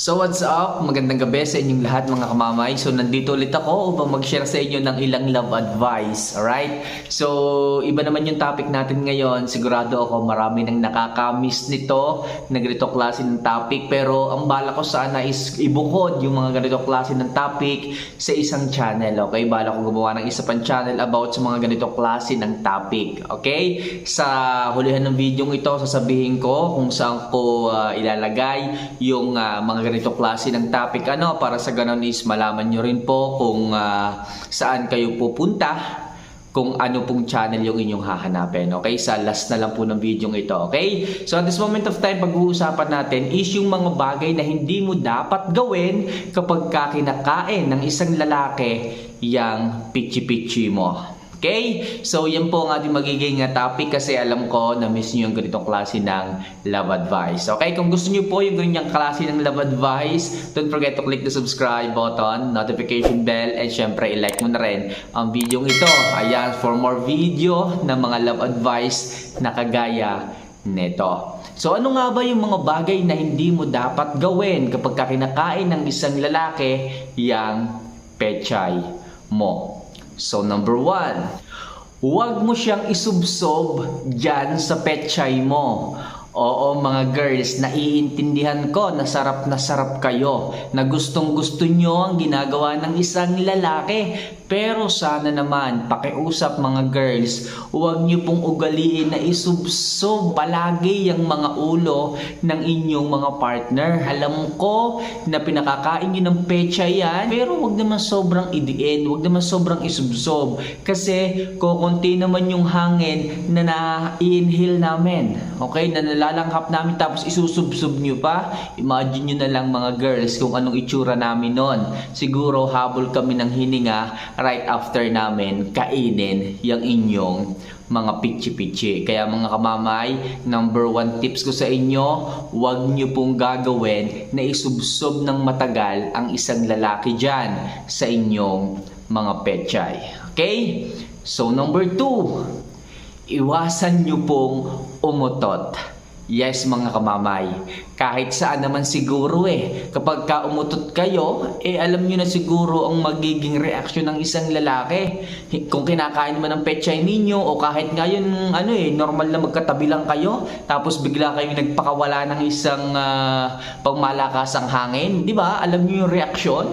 So what's up? Magandang gabi sa inyong lahat mga kamamay. So nandito ulit ako upang mag-share sa inyo ng ilang love advice. Alright? So iba naman yung topic natin ngayon. Sigurado ako marami nang nakaka-miss nito na ganito klase ng topic. Pero ang bala ko sana is ibukod yung mga ganito klase ng topic sa isang channel. Okay? Bala ko gumawa ng isa pang channel about sa mga ganito klase ng topic. Okay? Sa hulihan ng video ito, sasabihin ko kung saan ko ah, ilalagay yung ah, mga ganito klase ng topic ano para sa ganun is malaman nyo rin po kung ah, saan kayo pupunta kung ano pong channel yung inyong hahanapin. Okay? Sa last na lang po ng video ito. Okay? So at this moment of time, pag-uusapan natin is yung mga bagay na hindi mo dapat gawin kapag ka kinakain ng isang lalaki yang pichi-pichi mo. Okay? So, yan po ang ating magiging uh, topic kasi alam ko na miss nyo yung ganitong klase ng love advice. Okay? Kung gusto nyo po yung ganyang klase ng love advice, don't forget to click the subscribe button, notification bell, and syempre, i-like mo na rin ang video ito. Ayan, for more video ng mga love advice na kagaya nito. So ano nga ba yung mga bagay na hindi mo dapat gawin kapag ka kinakain ng isang lalaki yang pechay mo? So number one, huwag mo siyang isubsob dyan sa pechay mo. Oo mga girls, naiintindihan ko na sarap na sarap kayo, na gustong gusto nyo ang ginagawa ng isang lalaki. Pero sana naman, pakiusap mga girls, huwag nyo pong ugaliin na isubsob palagi yung mga ulo ng inyong mga partner. Alam ko na pinakakain nyo ng pecha yan, pero huwag naman sobrang idiin, huwag naman sobrang isubsob. Kasi kukunti naman yung hangin na na-inhale namin. Okay, na nalalanghap namin tapos isusubsob nyo pa. Imagine nyo na lang mga girls kung anong itsura namin nun. Siguro habol kami ng hininga right after namin kainin yung inyong mga pichi-pichi. Kaya mga kamamay, number one tips ko sa inyo, huwag nyo pong gagawin na isubsob ng matagal ang isang lalaki dyan sa inyong mga pechay. Okay? So number two, iwasan nyo pong umutot. Yes mga kamamay, kahit saan naman siguro eh. Kapag ka umutot kayo, eh alam nyo na siguro ang magiging reaksyon ng isang lalaki. Kung kinakain naman ng pechay ninyo o kahit ngayon ano eh, normal na magkatabi lang kayo, tapos bigla kayong nagpakawala ng isang ah, pangmalakasang hangin, di ba? Alam nyo yung reaksyon?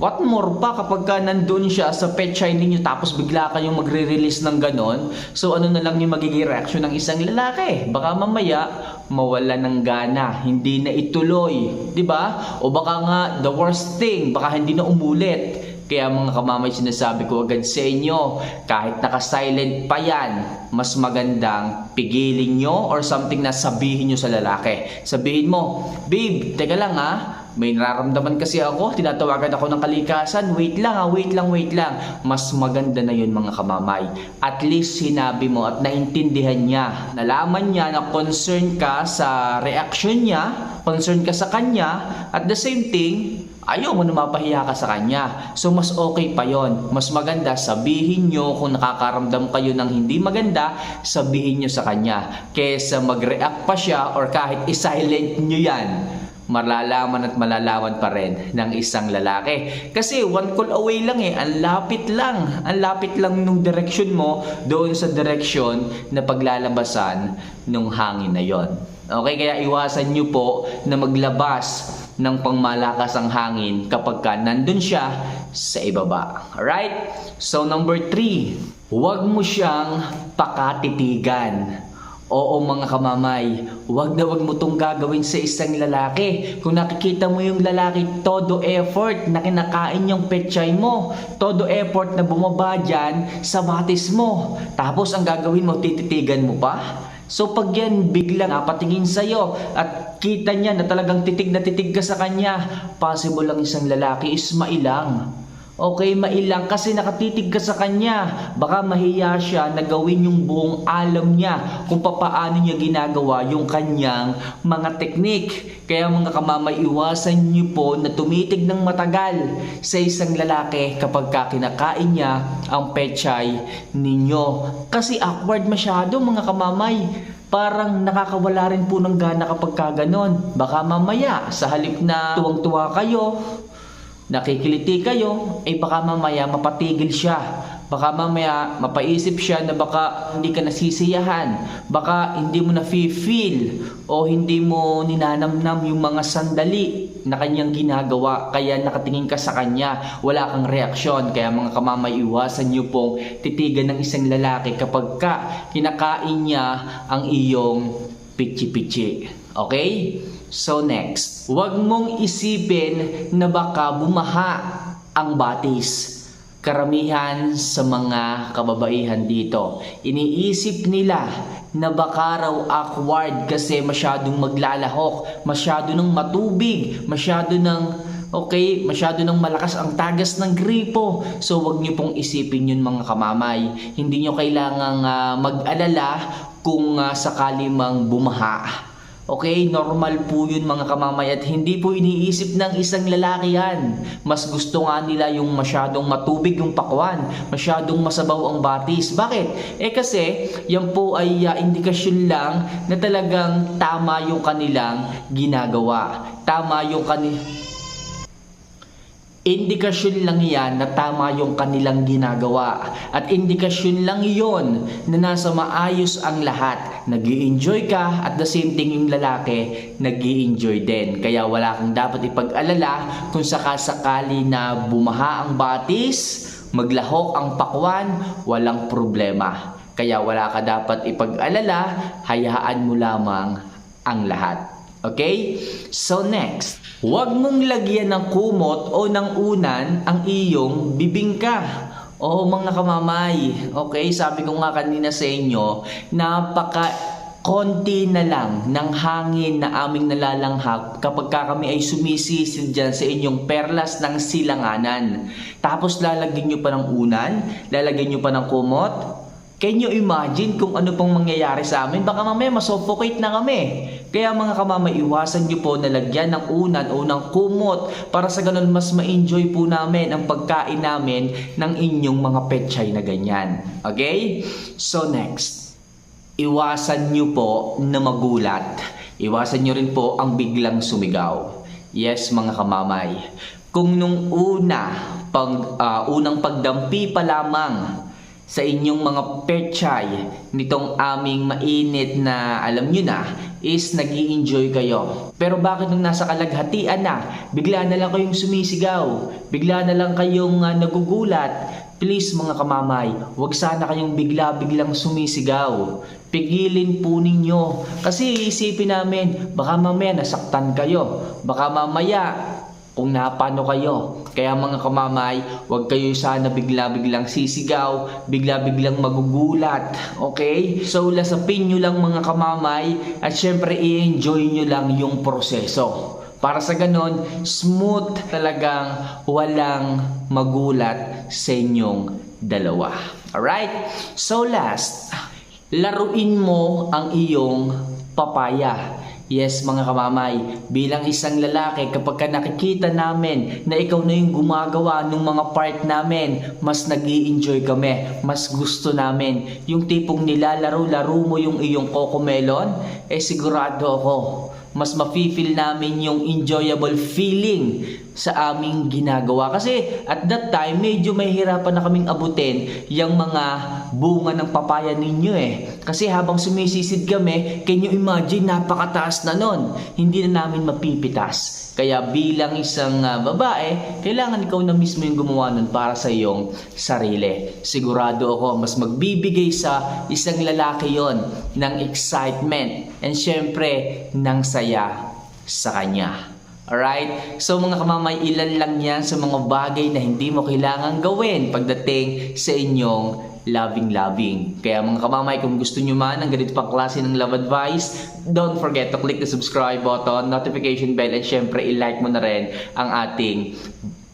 What more pa kapag ka nandun siya sa pechay ninyo tapos bigla kayong magre-release ng ganon? So ano na lang yung magiging reaction ng isang lalaki? Baka mamaya mawala ng gana, hindi na ituloy, 'di ba? O baka nga the worst thing, baka hindi na umulit. Kaya mga kamamay sinasabi ko agad sa inyo, kahit naka-silent pa yan, mas magandang pigilin nyo or something na sabihin nyo sa lalaki. Sabihin mo, babe, teka lang ha, may nararamdaman kasi ako, tinatawagan ako ng kalikasan, wait lang ha, wait lang, wait lang. Mas maganda na yun mga kamamay. At least sinabi mo at naintindihan niya. Nalaman niya na concern ka sa reaction niya, concern ka sa kanya, at the same thing, ayaw mo na mapahiya ka sa kanya. So mas okay pa yon. Mas maganda sabihin nyo kung nakakaramdam kayo ng hindi maganda, sabihin nyo sa kanya. Kesa mag-react pa siya or kahit i-silent nyo yan malalaman at malalaman pa rin ng isang lalaki. Kasi one call away lang eh, ang lapit lang. Ang lapit lang nung direction mo doon sa direction na paglalabasan nung hangin na yon. Okay, kaya iwasan nyo po na maglabas ng pangmalakas ang hangin kapag ka nandun siya sa ibaba. Alright? So number three, huwag mo siyang pakatitigan. Oo mga kamamay, wag na wag mo tong gagawin sa isang lalaki. Kung nakikita mo yung lalaki, todo effort na kinakain yung pechay mo. Todo effort na bumaba dyan sa batis mo. Tapos ang gagawin mo, tititigan mo pa? So pag yan biglang napatingin sa'yo at kita niya na talagang titig na titig ka sa kanya, possible lang isang lalaki is mailang. Okay, mailang kasi nakatitig ka sa kanya. Baka mahiya siya na gawin yung buong alam niya kung papaano niya ginagawa yung kanyang mga teknik. Kaya mga kamamay, iwasan niyo po na tumitig ng matagal sa isang lalaki kapag ka kinakain niya ang pechay ninyo. Kasi awkward masyado mga kamamay. parang nakakawala rin po ng gana kapag kaganon. Baka mamaya, sa halip na tuwang-tuwa kayo, nakikiliti kayo, eh baka mamaya mapatigil siya. Baka mamaya mapaisip siya na baka hindi ka nasisiyahan. Baka hindi mo na feel o hindi mo ninanamnam yung mga sandali na kanyang ginagawa. Kaya nakatingin ka sa kanya. Wala kang reaksyon. Kaya mga kamamay, iwasan niyo pong titigan ng isang lalaki kapag ka kinakain niya ang iyong pichi-pichi. Okay? So next, huwag mong isipin na baka bumaha ang batis. Karamihan sa mga kababaihan dito, iniisip nila na baka raw awkward kasi masyadong maglalahok, masyado ng matubig, masyado ng Okay, masyado nang malakas ang tagas ng gripo. So wag niyo pong isipin yun mga kamamay. Hindi niyo kailangang ah, mag-alala kung ah, sakali mang bumaha. Okay, normal po yun mga kamamay at hindi po iniisip ng isang lalaki yan. Mas gusto nga nila yung masyadong matubig yung pakwan, masyadong masabaw ang batis. Bakit? Eh kasi yan po ay ah, indikasyon lang na talagang tama yung kanilang ginagawa. Tama yung kanilang Indikasyon lang yan na tama yung kanilang ginagawa. At indikasyon lang yon na nasa maayos ang lahat. nag enjoy ka at the same thing yung lalaki nag enjoy din. Kaya wala kang dapat ipag-alala kung sakasakali na bumaha ang batis, maglahok ang pakwan, walang problema. Kaya wala ka dapat ipag-alala, hayaan mo lamang ang lahat. Okay? So next, huwag mong lagyan ng kumot o ng unan ang iyong bibingka. Oo mga kamamay, okay, sabi ko nga kanina sa inyo, napaka konti na lang ng hangin na aming nalalanghap kapag ka kami ay sumisisid dyan sa inyong perlas ng silanganan. Tapos lalagyan nyo pa ng unan, lalagyan nyo pa ng kumot, Can you imagine kung ano pong mangyayari sa amin? Baka mamaya masuffocate na kami. Kaya mga kamamay, iwasan nyo po na lagyan ng unan o ng kumot para sa ganun mas ma-enjoy po namin ang pagkain namin ng inyong mga petchay na ganyan. Okay? So next, iwasan nyo po na magulat. Iwasan nyo rin po ang biglang sumigaw. Yes, mga kamamay. Kung nung una, pag, ah, unang pagdampi pa lamang sa inyong mga pechay nitong aming mainit na alam nyo na is nag enjoy kayo. Pero bakit nung nasa kalaghatian na, bigla na lang kayong sumisigaw, bigla na lang kayong uh, nagugulat, Please mga kamamay, huwag sana kayong bigla-biglang sumisigaw. Pigilin po ninyo. Kasi isipin namin, baka mamaya nasaktan kayo. Baka mamaya kung napano kayo. Kaya mga kamamay, huwag kayo sana bigla-biglang sisigaw, bigla-biglang magugulat. Okay? So, lasapin nyo lang mga kamamay at syempre i-enjoy nyo lang yung proseso. Para sa ganon, smooth talagang walang magulat sa inyong dalawa. Alright? So last, laruin mo ang iyong papaya. Yes, mga kamamay, bilang isang lalaki, kapag ka nakikita namin na ikaw na yung gumagawa ng mga part namin, mas nag enjoy kami, mas gusto namin. Yung tipong nilalaro-laro mo yung iyong cocomelon, eh sigurado ako, mas mafe-feel namin yung enjoyable feeling sa aming ginagawa. Kasi at that time, medyo mahihirapan na kaming abutin yung mga bunga ng papaya ninyo eh. Kasi habang sumisisid kami, can you imagine, napakataas na nun. Hindi na namin mapipitas. Kaya bilang isang uh, babae, kailangan ikaw na mismo yung gumawa nun para sa iyong sarili. Sigurado ako, mas magbibigay sa isang lalaki yon ng excitement and syempre ng saya sa kanya. Alright? So mga kamamay, ilan lang yan sa mga bagay na hindi mo kailangan gawin pagdating sa inyong loving-loving. Kaya mga kamamay, kung gusto nyo man ng ganito pang klase ng love advice, don't forget to click the subscribe button, notification bell, at syempre i-like mo na rin ang ating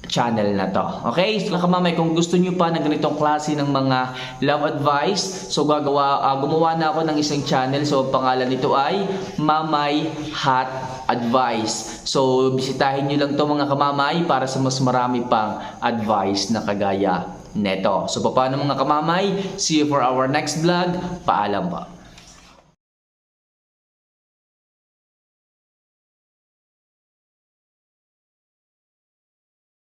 channel na to. Okay? So kamamay, kung gusto nyo pa ng ganitong klase ng mga love advice, so gagawa, uh, gumawa na ako ng isang channel. So pangalan nito ay Mamay Hot Advice. So bisitahin nyo lang to mga kamamay para sa mas marami pang advice na kagaya neto. So paano mga kamamay? See you for our next vlog. Paalam po.